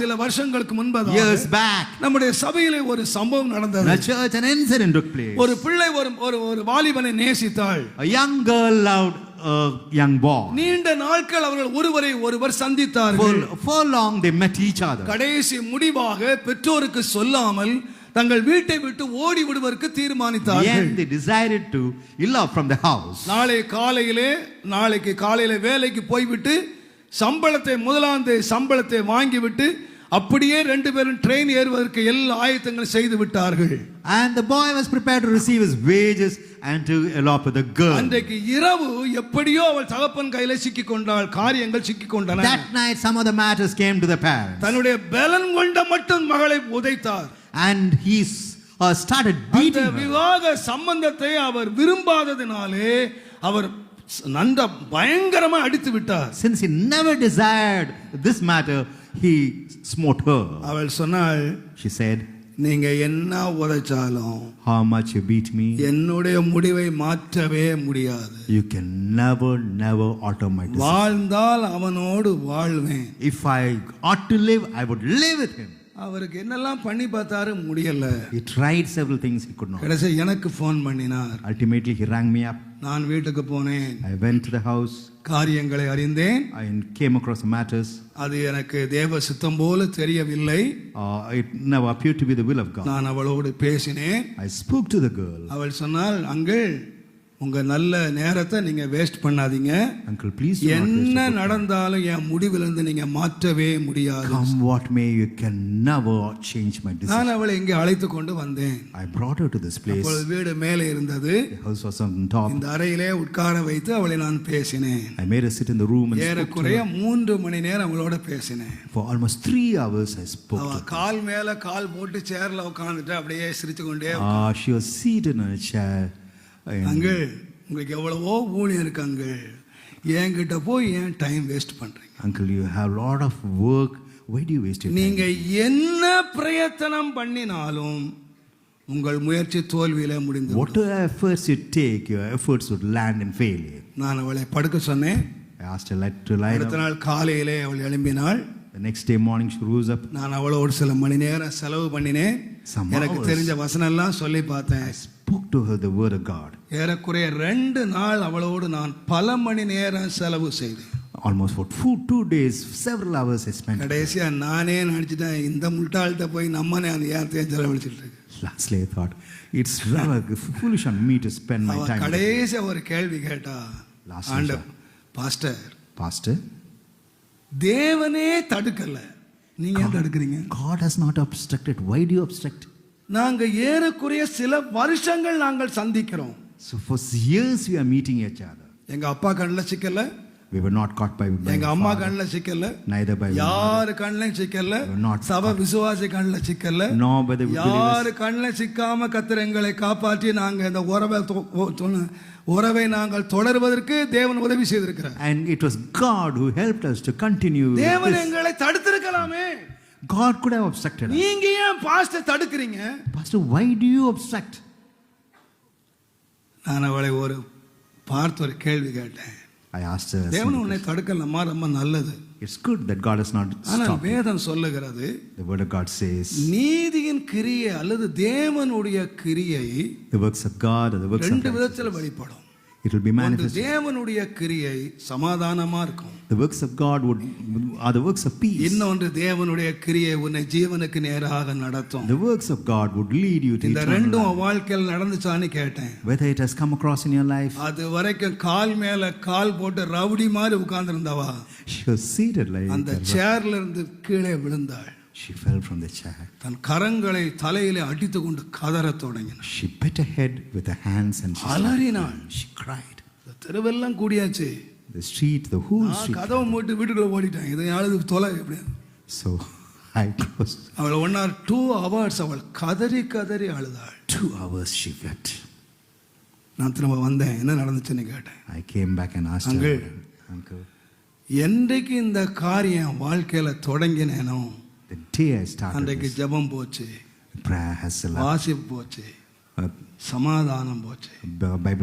சில வருஷங்களுக்கு முன்பதாக years back, நம்முடைய சபையிலே ஒரு சம்பவம் நடந்தது a church, an incident took place. ஒரு பிள்ளை ஒரு ஒரு வாலிபனை நேசித்தாள் A young girl loved a young boy. நீண்ட நாட்கள் அவர்கள் ஒருவரை ஒருவர் சந்தித்தார்கள் For, long, they met each other. கடைசி முடிவாக பெற்றோருக்கு சொல்லாமல் தங்கள் வீட்டை விட்டு ஓடி விடுவதற்கு தீர்மானித்தார்கள் they decided to elope from the house. நாளை காலையிலே நாளைக்கு காலையில வேலைக்கு போய்விட்டு சம்பளத்தை முதலாம் தேதி சம்பளத்தை வாங்கிவிட்டு அப்படியே ரெண்டு பேரும் ட்ரெயின் ஏறுவதற்கு எல்லா ஆயத்தங்களும் செய்து விட்டார்கள் And the boy was prepared to receive his wages and to elope with the girl. அன்றைக்கு இரவு எப்படியோ அவள் தகப்பன் கையில சிக்கிக் கொண்டாள் காரியங்கள் சிக்கிக் கொண்டன That night, some of the matters came to the parents. தன்னுடைய பலன் கொண்ட மட்டும் மகளை உதைத்தார் And he uh, started அந்த beating her. விவாக சம்பந்தத்தை அவர் விரும்பாததினாலே அவர் நந்த பயங்கரமா அடித்து விட்டார் Since he never desired this matter, he smote her. அவள் சொன்னாள் She said, நீங்க என்ன உதைச்சாலும் How much you beat me, என்னுடைய முடிவை மாற்றவே முடியாது you can never, never alter my decision. வாழ்ந்தால் அவனோடு வாழ்வேன் If I ought to live, I would live with him. அவருக்கு என்னெல்லாம் பண்ணி பார்த்தாரு முடியல He tried several things he could not. கடைசி எனக்கு ஃபோன் பண்ணினார் Ultimately, he rang me up. நான் வீட்டுக்கு போனேன் I went to the house. காரியங்களை அறிந்தேன் I came across the matters. அது எனக்கு தேவ சித்தம் போல தெரியவில்லை Uh, it never appeared to be the will of God. நான் அவளோடு பேசினேன் I spoke to the girl. அவள் சொன்னால் அங்கிள் உங்க நல்ல நேரத்தை நீங்க வேஸ்ட் பண்ணாதீங்க not waste என்ன. நடந்தாலும் என் முடிவிலிருந்து நீங்க மாற்றவே முடியாது Come what may, you can never change my decision. நான் அவளை இங்கே அழைத்து கொண்டு வந்தேன் I brought her to this place. அப்பொழுது வீடு மேலே இருந்தது The house was on top. இந்த அறையிலே உட்கார வைத்து அவளை நான் பேசினேன் I made her sit in the room and ஏறக்குறைய her. மூன்று மணி நேரம் அவளோட பேசினேன் For almost three hours, I spoke அவ to her. கால் மேல கால் போட்டு சேர்ல உட்காந்துட்டு அப்படியே சிரிச்சு கொண்டே Ah, she was seated in a chair. Uncle உங்களுக்கு எவ்வளவோ ஊழியம் இருக்கு அங்கிள் என்கிட்ட போய் ஏன் டைம் வேஸ்ட் பண்றீங்க Uncle, you have a lot of work. Why do you waste your time? நீங்க என்ன பிரயத்தனம் பண்ணினாலும் உங்கள் முயற்சி தோல்வியில முடிந்து. Whatever efforts you take, your efforts would land in failure. நான் அவளை படுக்க சொன்னேன் her like, to lie அடுத்த. நாள் காலையிலே அவள் எழும்பினாள் The next day morning, she rose up. நான் அவளோடு சில மணி நேரம் செலவு பண்ணினேன் எனக்கு. தெரிஞ்ச வசனம் எல்லாம் சொல்லி பார்த்தேன் spoke to her the word of God. ஏறக்குறைய ரெண்டு நாள் அவளோடு நான் பல மணி நேரம் செலவு செய்தேன் Almost for two, two days, several hours I spent. கடைசியா நானே நினைச்சிட்டேன் இந்த முட்டாள்கிட்ட போய் நம்ம ஏன் செலவழிச்சிட்டு இருக்கு Lastly, I thought, it's rather foolish on me to spend my அவ time. with கடைசியா ஒரு கேள்வி கேட்டா Last ஆண்ட question. Pastor you." Pastor, தேவனே தடுக்கல நீங்க ஏன் தடுக்கிறீங்க God has not obstructed. Why do you obstruct? நாங்க ஏறக்குறைய சில வருஷங்கள் நாங்கள் சந்திக்கிறோம் So for years we are meeting each other. எங்க அப்பா கண்ணில் சிக்கல We were not caught by, by எங்க அம்மா father, கண்ணில் சிக்கல neither by யாரு கண்ணிலும் சிக்கல were not சபை விசுவாசி கண்ணில் சிக்கல nor by the யாரு believers. கண்ணில் சிக்காம கத்தர் எங்களை காப்பாற்றி நாங்க இந்த உறவை தொ- ஒ- தொ- உறவை நாங்கள் தொடர்வதற்கு தேவன் உதவி செய்திருக்கிறார் And it was God who helped us to continue. with தேவன் this. எங்களை தடுத்திருக்கலாமே God could have obstructed us. நீங்க ஏன் பாஸ்ட தடுக்கிறீங்க Pastor, why do you obstruct? நான் அவளை ஒரு பார்த்து ஒரு கேள்வி கேட்டேன் I asked her. a தேவன் உன்னை தடுக்கலாமா ரொம்ப நல்லது. It's good that God has not ஆனால் stopped. வேதம் சொல்லுகிறது The word of God says, நீதியின் கிரியை அல்லது தேவனுடைய கிரியை the works of God are the works of ரெண்டு. விதத்தில் வெளிப்படும் It will be ஒன்று manifested. தேவனுடைய கிரியை சமாதானமா இருக்கும் The works of God would are the works of peace. இன்னொன்று தேவனுடைய கிரியை உன்னை ஜீவனுக்கு நேராக நடத்தும் The works of God would lead you to இந்த eternal ரெண்டும் life. உன் வாழ்க்கையில் நடந்துச்சான்னு கேட்டேன் Whether it has come across in your life, அது வரைக்கும் கால் மேல கால் போட்டு ரவுடி மாதிரி உட்கார்ந்திருந்தவா she was seated like அந்த a- சேர்ல இருந்து கீழே விழுந்தாள் she fell from the chair. தன் கரங்களை தலையிலே அடித்து கொண்டு கதறத் தொடங்கினாள் She beat her head with her hands and she, அலறினாள் she cried. இந்த தெருவெல்லாம் கூடியாச்சு The street, the whole நான் street. கதவை மூட்டு வீட்டுக்குள்ள ஓடிட்டேன் இதை அழுது தொலை எப்படி So I closed. அவள் ஒன் ஆர் டூ ஹவர்ஸ் அவள் கதறி கதறி அழுதாள் Two hours she wept. நான் திரும்ப வந்தேன் என்ன நடந்துச்சுன்னு கேட்டேன் I came back and asked Uncle. her, Uncle, என்றைக்கு இந்த காரியம் வாழ்க்கையில தொடங்கினேனோ the I started அன்றைக்கு ஜெபம் போச்சு prayer has lot. வாசிப்பு போச்சு Uh, சமாதானம் போச்சு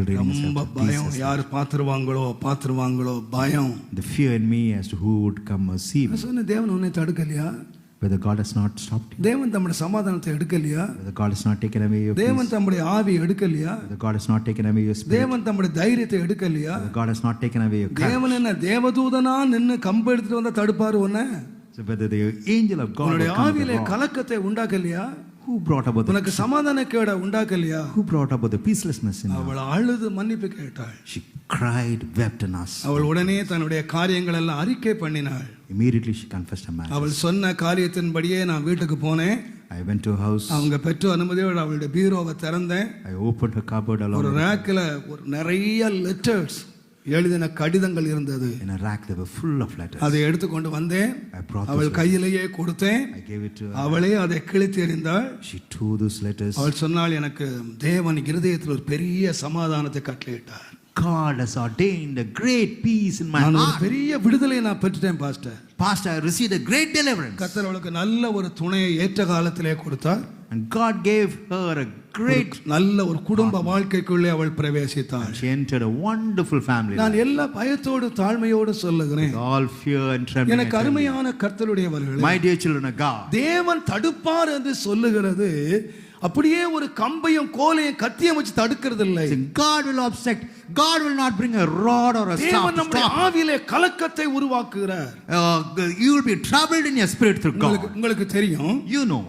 reading is ரொம்ப பயம் யார் பார்த்துருவாங்களோ பார்த்துருவாங்களோ பயம் The fear in me as to who would come or see me. நான் சொன்னேன் தேவன் உன்னை தடுக்கலையா Whether God has not stopped you, தேவன் தம்முடைய சமாதானத்தை எடுக்கலையா whether God has not taken away your peace, தேவன் தம்முடைய ஆவி எடுக்கலையா whether God has not taken away your spirit, தேவன் தம்முடைய தைரியத்தை எடுக்கலையா whether God has not taken away your courage, தேவன் என்ன தேவதூதனா நின்னு கம்பு எடுத்துட்டு வந்தா தடுப்பாரு உன்ன so whether the angel of God உன்னுடைய ஆவியிலே கலக்கத்தை உண்டாக்கலையா who brought about the உனக்கு சமாதான கேட உண்டாக்கலையா who brought about the peacelessness in? அவள் அழுது மன்னிப்பு கேட்டாள் She cried, wept, and asked. அவள் உடனே தன்னுடைய காரியங்கள் எல்லாம் அறிக்கை பண்ணினாள் Immediately she confessed her marriage. அவள் சொன்ன காரியத்தின்படியே நான் வீட்டுக்கு போனேன் I went to her house. அவங்க பெற்ற அனுமதியோடு அவளுடைய பீரோவை திறந்தேன் I opened her cupboard along ஒரு ரேக்கில் ஒரு நிறைய லெட்டர்ஸ் எழுதின கடிதங்கள் இருந்தது in a rack they were full of letters. அதை எடுத்துக்கொண்டு வந்தேன் I brought அவள். கையிலேயே கொடுத்தேன் I gave it to her. அவளே அதை கிழித்து எறிந்தாள் She tore those letters. அவள் சொன்னால் எனக்கு தேவன் இருதயத்தில் ஒரு பெரிய சமாதானத்தை கட்டளையிட்டார் God has ordained a great peace in my நான் heart. பெரிய விடுதலை நான் பெற்றுட்டேன் pastor Pastor, I received a great deliverance. கர்த்தர் அவளுக்கு நல்ல ஒரு துணையை ஏற்ற காலத்திலே கொடுத்தார் And God gave her a great. நல்ல ஒரு குடும்ப வாழ்க்கைக்குள்ளே அவள் பிரவேசித்தாள் She entered a wonderful family. நான் எல்லா பயத்தோடு தாழ்மையோடு சொல்லுகிறேன் all fear and trembling. எனக்கு. அருமையான கர்த்தருடையவர்கள் My dear children of God. தேவன் தடுப்பார் என்று சொல்லுகிறது அப்படியே ஒரு கம்பையும் கோலையும் கத்தியம் வச்சு தடுக்கிறது இல்லை God will obstruct. God will not bring a rod or a staff. தேவன் நம்முடைய. ஆவியிலே கலக்கத்தை உருவாக்குகிறார் Uh, you will be troubled in your spirit through God. உங்களுக்கு தெரியும் You know.